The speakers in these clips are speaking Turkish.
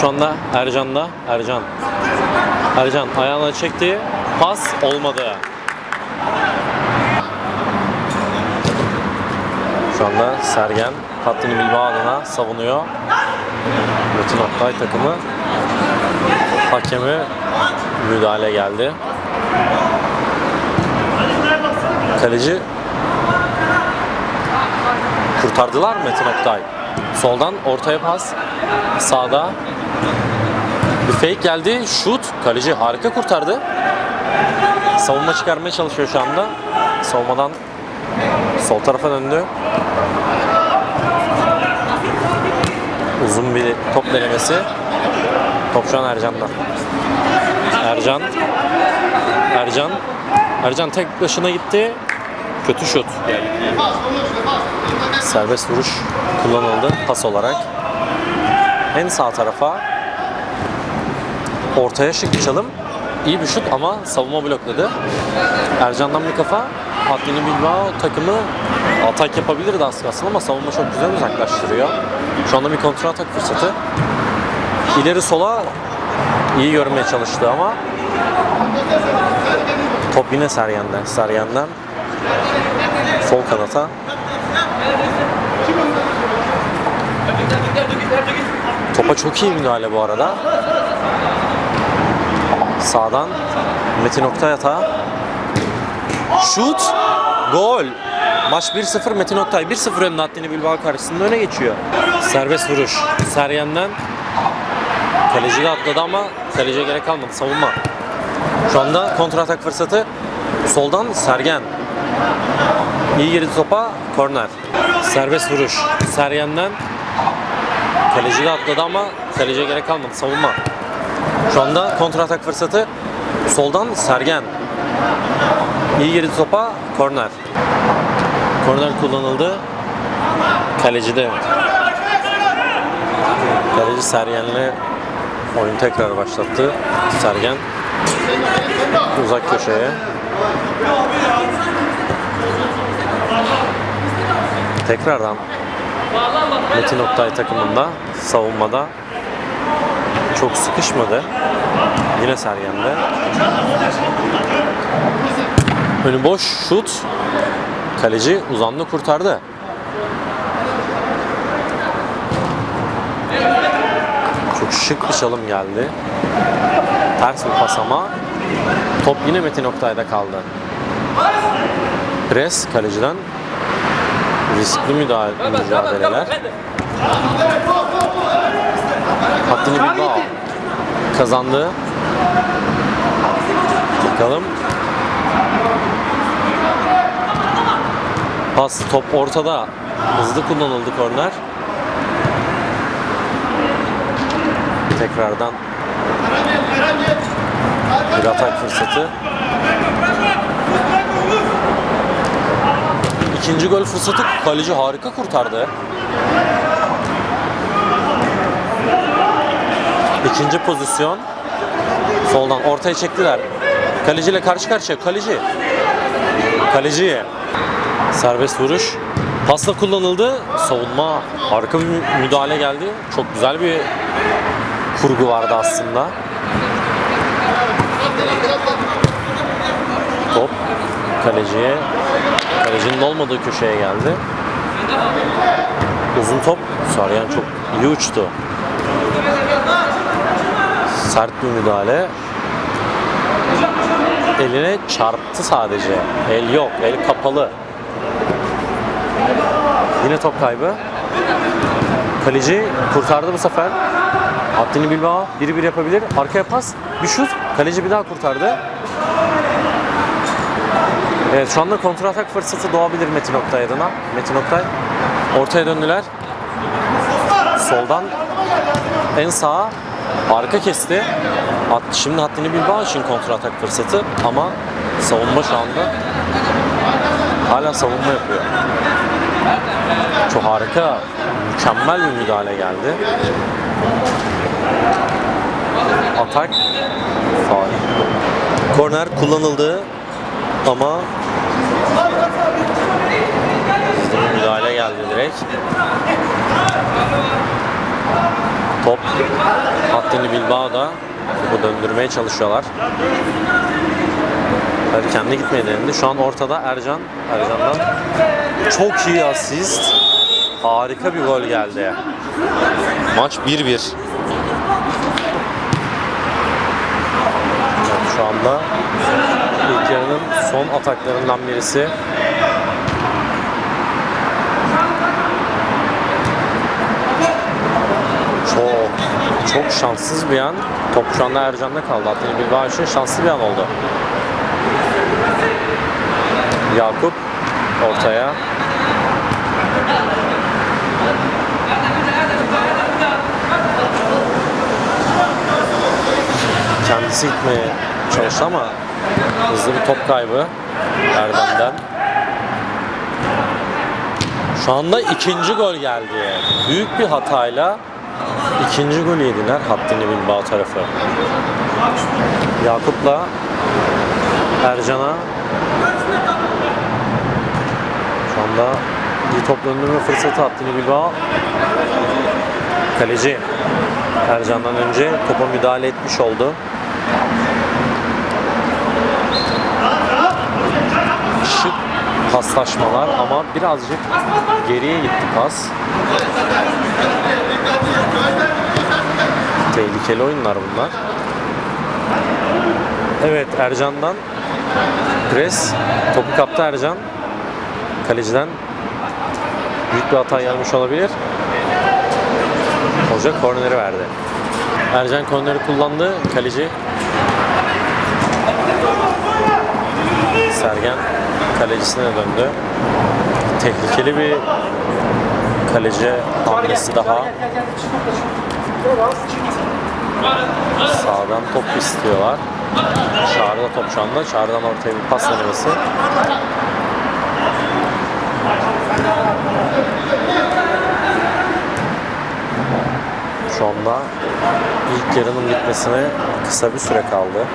şu anda Ercan'da. Ercan. Ercan ayağına çekti. Pas olmadı. Şu anda Sergen Hattını Bilbao adına savunuyor. Metin Oktay takımı hakemi müdahale geldi. Kaleci kurtardılar Metin Oktay. Soldan ortaya pas. Sağda bir fake geldi. Şut. Kaleci harika kurtardı. Savunma çıkarmaya çalışıyor şu anda. Savunmadan sol tarafa döndü. Uzun bir top denemesi. Top şu an Ercan'da. Ercan. Ercan. Ercan tek başına gitti. Kötü şut. Serbest vuruş kullanıldı pas olarak. En sağ tarafa ortaya şık çalım. İyi bir şut ama savunma blokladı. Ercan'dan bir kafa. Haddini Bilbao takımı atak yapabilirdi kalsın ama savunma çok güzel uzaklaştırıyor. Şu anda bir kontra atak fırsatı. İleri sola iyi görmeye çalıştı ama top yine Sergen'den. Sergen'den sol kanata Topa çok iyi müdahale bu arada. Sağdan Metin Oktay hata. Şut. Gol. Maç 1-0 Metin Oktay 1-0 önde Haddini Bilbao karşısında öne geçiyor. Serbest vuruş. Sergen'den kaleci de atladı ama kaleciye gerek kalmadı. Savunma. Şu anda kontra atak fırsatı. Soldan Sergen. İyi girdi topa. Korner. Serbest vuruş. Sergen'den Kaleci de atladı ama kaleciye gerek kalmadı. Savunma. Şu anda kontra atak fırsatı. Soldan Sergen. İyi girdi topa. Korner. Korner kullanıldı. Kaleci de. Kaleci Sergen'le oyun tekrar başlattı. Sergen uzak köşeye. Tekrardan Metin Oktay takımında savunmada çok sıkışmadı. Yine Sergen'de. Önü boş şut. Kaleci uzandı kurtardı. Çok şık bir çalım geldi. Ters bir pas ama top yine Metin Oktay'da kaldı. Pres kaleciden riskli mücadeleler. Hattını Bilbao kazandı. Bakalım. Pas top ortada. Hızlı kullanıldı korner. Tekrardan bir atak fırsatı. İkinci gol fırsatı kaleci harika kurtardı. İkinci pozisyon. Soldan ortaya çektiler. Kaleciyle karşı karşıya. Kaleci. Kaleci. Serbest vuruş. Pasla kullanıldı. Savunma harika bir mü- müdahale geldi. Çok güzel bir kurgu vardı aslında. Top kaleciye Kalecinin olmadığı köşeye geldi. Uzun top. Saryan çok iyi uçtu. Sert bir müdahale. Eline çarptı sadece. El yok. El kapalı. Yine top kaybı. Kaleci kurtardı bu sefer. Haddini Bilbao 1-1 yapabilir. Arkaya pas. Bir şut. Kaleci bir daha kurtardı. Evet şu anda kontra atak fırsatı doğabilir Metin Oktay adına. Metin Oktay ortaya döndüler. Soldan en sağa arka kesti. Şimdi haddini Bilbao için kontra atak fırsatı ama savunma şu anda hala savunma yapıyor. Çok harika, mükemmel bir müdahale geldi. Atak, faul. Korner kullanıldı ama hızlı bir müdahale geldi direkt. Top Hattini Bilbao'da bu döndürmeye çalışıyorlar. Hadi kendi gitmeye denedi. Şu an ortada Ercan. Ercan'dan çok iyi asist. Harika bir gol geldi. Maç 1-1. Evet, şu anda ilk yarının son ataklarından birisi. Çok çok şanssız bir an. Top şu anda Ercan'da kaldı. Hatta Bilbao için şanslı bir an oldu. Yakup ortaya. Kendisi gitmeye çalıştı ama hızlı bir top kaybı Erdem'den. Şu anda ikinci gol geldi. Büyük bir hatayla ikinci golü yediler Hattini Bilbao tarafı. Yakup'la Ercan'a şu anda bir top döndürme fırsatı Hattini Bilbao. Kaleci Ercan'dan önce topa müdahale etmiş oldu. Şık paslaşmalar ama birazcık geriye gitti pas. Tehlikeli oyunlar bunlar. Evet Ercan'dan pres. Topu kaptı Ercan. Kaleciden büyük bir hata gelmiş olabilir. Hoca korneri verdi. Ercan korneri kullandı. Kaleci Sergen kalecisine döndü. Tehlikeli bir kaleci hamlesi daha. Sağdan top istiyorlar. Çağrı'da top şu anda. Çağrı'dan ortaya bir pas denemesi. Şu anda ilk yarının bitmesine kısa bir süre kaldı.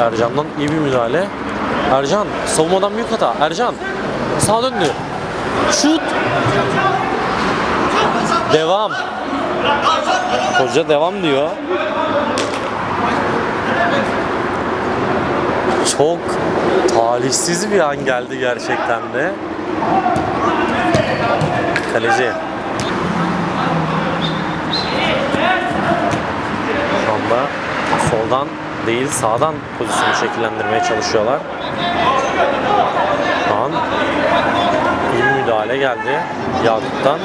Ercan'dan iyi bir müdahale. Ercan savunmadan büyük hata. Ercan sağa döndü. Şut. Devam. Hoca devam diyor. Çok talihsiz bir an geldi gerçekten de. Kaleci. Şu anda soldan değil sağdan pozisyonu şekillendirmeye çalışıyorlar. Şu an iyi müdahale geldi Yakup'tan.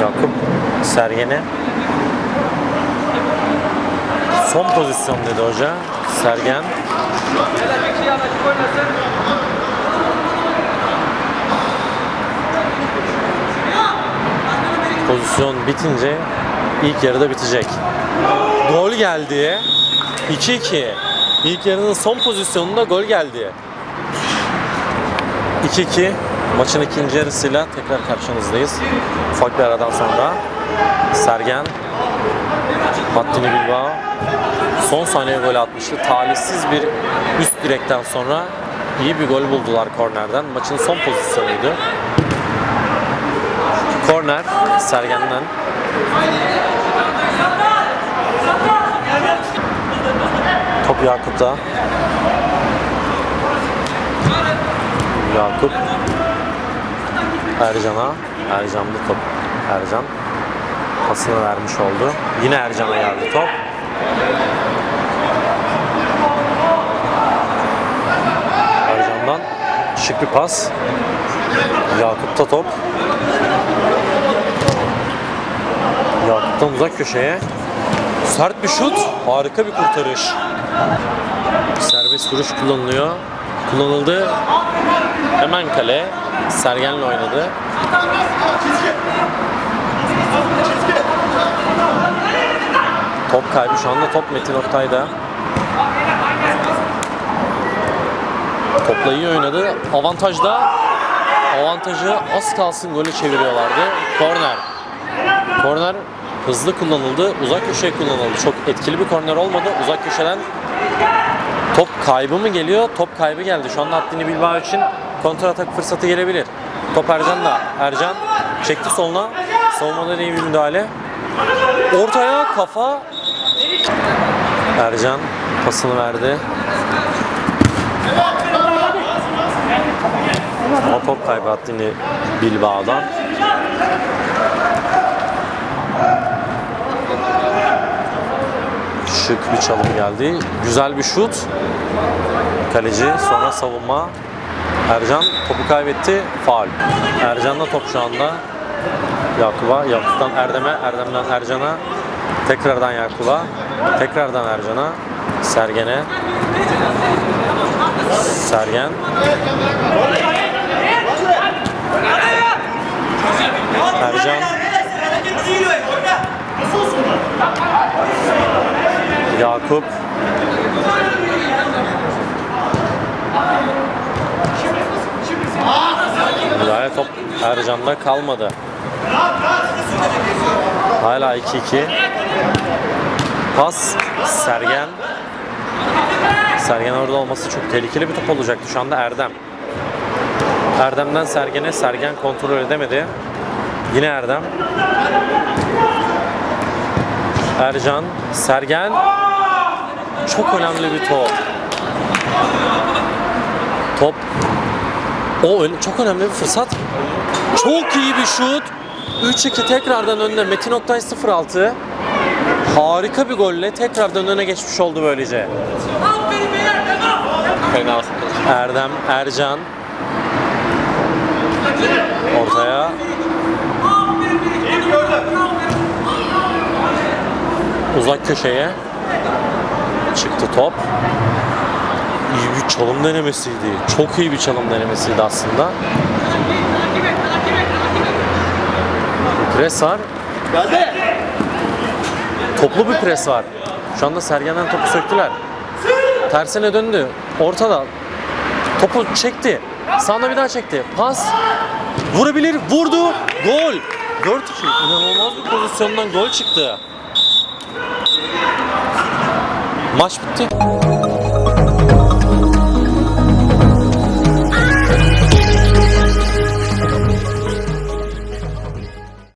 Yakup Sergen'e son pozisyon dedi hoca. Sergen pozisyon bitince ilk yarıda bitecek. Gol geldi. 2-2. İlk yarının son pozisyonunda gol geldi. 2-2. Maçın ikinci yarısıyla tekrar karşınızdayız. Ufak bir aradan sonra Sergen Hattini Bilbao son saniye gol atmıştı. Talihsiz bir üst direkten sonra iyi bir gol buldular kornerden. Maçın son pozisyonuydu. Korner Sergen'den. Top Yakup'ta. Yakup Ercan'a. Ercan'da top. Ercan pasını vermiş oldu. Yine Ercan'a geldi top. Ercan'dan şık bir pas. Yakup'ta top. Yakup'tan uzak köşeye. Sert bir şut. Harika bir kurtarış. Serbest vuruş kullanılıyor. Kullanıldı. Hemen kale. Sergen'le oynadı. Top kaybı. Şu anda top Metin Oktay'da. Topla iyi oynadı. Avantajda. Avantajı az kalsın golü çeviriyorlardı. Korner. Korner hızlı kullanıldı. Uzak köşeye kullanıldı. Çok etkili bir korner olmadı. Uzak köşeden top kaybı mı geliyor? Top kaybı geldi. Şu anda Haddini Bilbao için kontra atak fırsatı gelebilir. Top Ercan da. Ercan çekti soluna. Savunmadan iyi bir müdahale. Ortaya kafa. Ercan pasını verdi. Ama top kaybı Haddini Bilbao'dan. Şık bir çalım geldi. Güzel bir şut. Kaleci sonra savunma. Ercan topu kaybetti. Faul. Ercan'da top şu anda. Yakup'a. Yakup'tan Erdem'e. Erdem'den Ercan'a. Tekrardan Yakup'a. Tekrardan Ercan'a. Sergen'e. Sergen. Ercan. Yakup. Müdahale top Ercan'da kalmadı. Hala 2-2. Pas Sergen. Sergen orada olması çok tehlikeli bir top olacaktı. Şu anda Erdem. Erdem'den Sergen'e. Sergen kontrol edemedi. Yine Erdem. Ercan. Sergen. Çok önemli bir top. Top. O çok önemli bir fırsat. Çok iyi bir şut. 3-2 tekrardan önüne. Metin Oktay 0-6. Harika bir golle tekrardan öne geçmiş oldu böylece. Erdem, Ercan. Ortaya. Uzak köşeye. Çıktı top. İyi bir çalım denemesiydi. Çok iyi bir çalım denemesiydi aslında. Pres var. Toplu bir pres var. Şu anda Sergen'den topu söktüler. Tersine döndü. Ortada. Topu çekti. Sağına bir daha çekti. Pas. Vurabilir. Vurdu. Gol. 4-2. İnanılmaz bir pozisyondan gol çıktı. Bitti.